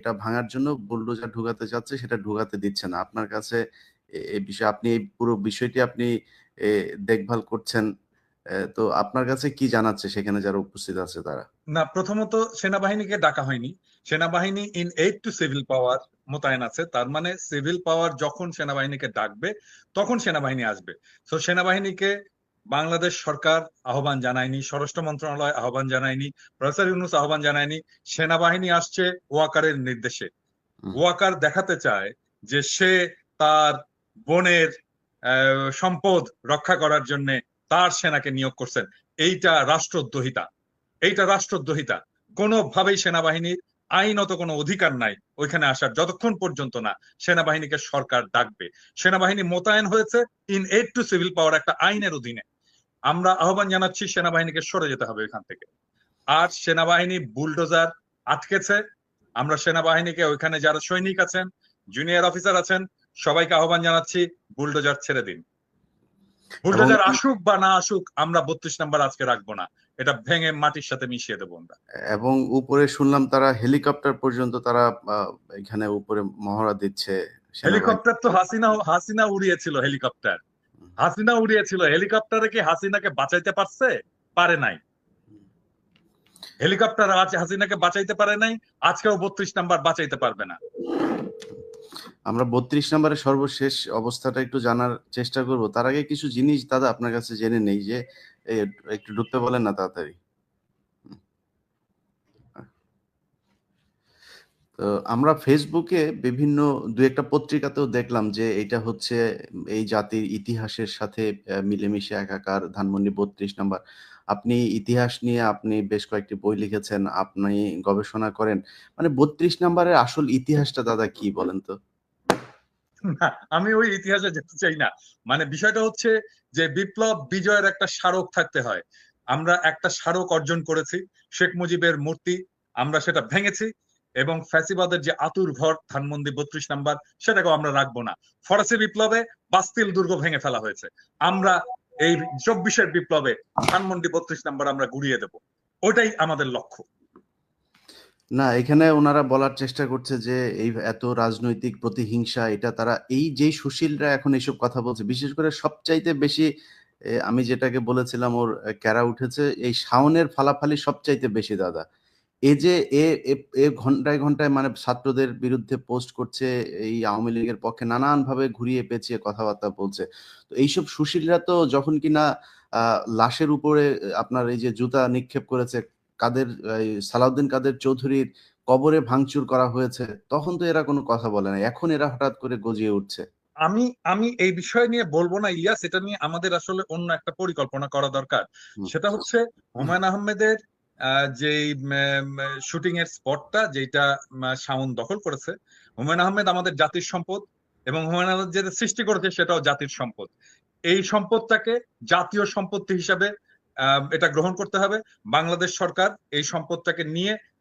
এটা ভাঙার জন্য বুলডোজার ঢুকাতে চাচ্ছে, সেটা ঢুকাতে দিচ্ছে না। আপনার কাছে এই বিষয়ে আপনি, এই পুরো বিষয়টি আপনি দেখভাল করছেন তো আপনার কাছে কি জানাচ্ছে সেখানে যারা উপস্থিত আছে তারা? না, প্রথমত সেনাবাহিনীকে ডাকা হয়নি। সেনাবাহিনী in aid to civil power মোতায়েন আছে। তার মানে সিভিল পাওয়ার যখন সেনাবাহিনীকে ডাকবে, তখন সেনাবাহিনী আসবে। তো সেনাবাহিনীকে বাংলাদেশ সরকার আহ্বান জানায়নি স্বরাষ্ট্র মন্ত্রণালয় আহ্বান জানায়নি প্রফেসর ইউনুস আহ্বান জানায়নি সেনাবাহিনী আসছে ওয়াকারের নির্দেশে। ওয়াকার দেখাতে চায় যে সে তার বোনের সম্পদ রক্ষা করার জন্য তার সেনাকে নিয়োগ করছেন। এইটা রাষ্ট্রদ্রোহিতা। এইটা রাষ্ট্রদ্রোহিতা। কোনোভাবেই সেনাবাহিনীর আইনত কোনো অধিকার নাই ওইখানে আসার যতক্ষণ পর্যন্ত না সেনাবাহিনীকে সরকার ডাকবে। সেনাবাহিনী মোতায়েন হয়েছে in aid to civil power একটা আইনের অধীনে। আমরা আহ্বান জানাচ্ছি সেনাবাহিনীকে সরে যেতে হবে এখান থেকে। আর সেনাবাহিনী বুলডোজার আটকেছে। আমরা সেনাবাহিনীকে ওইখানে যারা সৈনিক আছেন জুনিয়র অফিসার আছেন সবাইকে আহ্বান জানাচ্ছি বুলডোজার ছেড়ে দিন। বুলডোজার আসুক বা না আসুক আমরা বত্রিশ নাম্বার আজকে রাখব না। এটা ভেঙে মাটির সাথে মিশিয়ে দেবো আমরা। এবং উপরে শুনলাম তারা হেলিকপ্টার পর্যন্ত তারা এখানে উপরে মহড়া দিচ্ছে হেলিকপ্টার তো হাসিনা হাসিনা উড়িয়েছিল হেলিকপ্টার। হাসিনা উড়িয়েছিল, হেলিকপ্টারে কি হাসিনাকে বাঁচাইতে পারছে? পারে নাই। হেলিকপ্টার আছে হাসিনাকে বাঁচাইতে পারে নাই, আজকেও বত্রিশ নাম্বার বাঁচাইতে পারবে না। আমরা বত্রিশ নম্বরের সর্বশেষ অবস্থাটা একটু জানার চেষ্টা করব। তার আগে কিছু জিনিস দাদা আপনার কাছে জেনে নেই যে একটু ঢুকতে বলেন না তাড়াতাড়ি। আমরা ফেসবুকে বিভিন্ন দু একটা পত্রিকাতেও দেখলাম যে এটা হচ্ছে এই জাতির ইতিহাসের সাথে মিলেমিশে একাকার। ধানমন্ডি বত্রিশ নাম্বার। আপনি ইতিহাস নিয়ে আপনি বেশ কয়েকটি বই লিখেছেন, আপনি গবেষণা করেন। মানে বত্রিশ নাম্বারের আসল ইতিহাসটা দাদা কি বলেন তো? আমি ওই ইতিহাসে যেতে চাই না। মানে বিষয়টা হচ্ছে যে বিপ্লব বিজয়ের একটা স্মারক থাকতে হয়। আমরা একটা স্মারক অর্জন করেছি, শেখ মুজিবের মূর্তি, আমরা সেটা ভেঙেছি। এবং ফ্যাসিবাদের যে আতুর ঘর ধানমন্দি বত্রিশ নাম্বার, সেটাকেও আমরা রাখব না। ফরাসি বিপ্লবে বাস্তিল দুর্গ ভেঙে ফেলা হয়েছে। আমরা এই চব্বিশের বিপ্লবে ধানমন্ডি বত্রিশ নাম্বার আমরা গুড়িয়ে দেব। ওটাই আমাদের লক্ষ্য। না, এখানে ওনারা বলার চেষ্টা করছে যে এই এত রাজনৈতিক প্রতিহিংসা, এটা তারা এই যে সুশীলরা এখন এইসব কথা বলছে, বিশেষ করে সবচাইতে বেশি আমি যেটাকে বলেছিলাম ওর ক্যারা উঠেছে, এই শাওনের ফালাফালি সবচাইতে বেশি, দাদা। এ যে এ এ ঘন্টায় ঘন্টায় মানে ছাত্রদের বিরুদ্ধে পোস্ট করছে এই আওয়ামী লীগের পক্ষে নানান ভাবে ঘুরিয়ে পেঁচিয়ে কথাবার্তা বলছে। তো এইসব সুশীলরা তো যখন কিনা লাশের উপরে আপনার এই যে জুতা নিক্ষেপ করেছে কাদের সালাউদ্দিন কাদের চৌধুরীর কবরে ভাঙচুর করা হয়েছে তখন তো এরা কোনো কথা বলে না। এখন এরা হঠাৎ করে গজিয়ে উঠছে। আমি আমি এই বিষয় নিয়ে বলব না ইলিয়াস এটা নিয়ে আমাদের আসলে অন্য একটা পরিকল্পনা করা দরকার। সেটা হচ্ছে হুমায়ুন আহমেদের যে শুটিং এর স্পটটা যেটা শাওন দখল করেছে, হুমায়ুন আহমেদ আমাদের জাতির সম্পদ এবং হুমায়ুন আহমেদ যেটা সৃষ্টি করেছে সেটাও জাতির সম্পদ। এই সম্পদটাকে জাতীয় সম্পত্তি হিসাবে এটা গ্রহণ করতে হবে। বাংলাদেশ সরকার এই সম্পদটাকে নিয়ে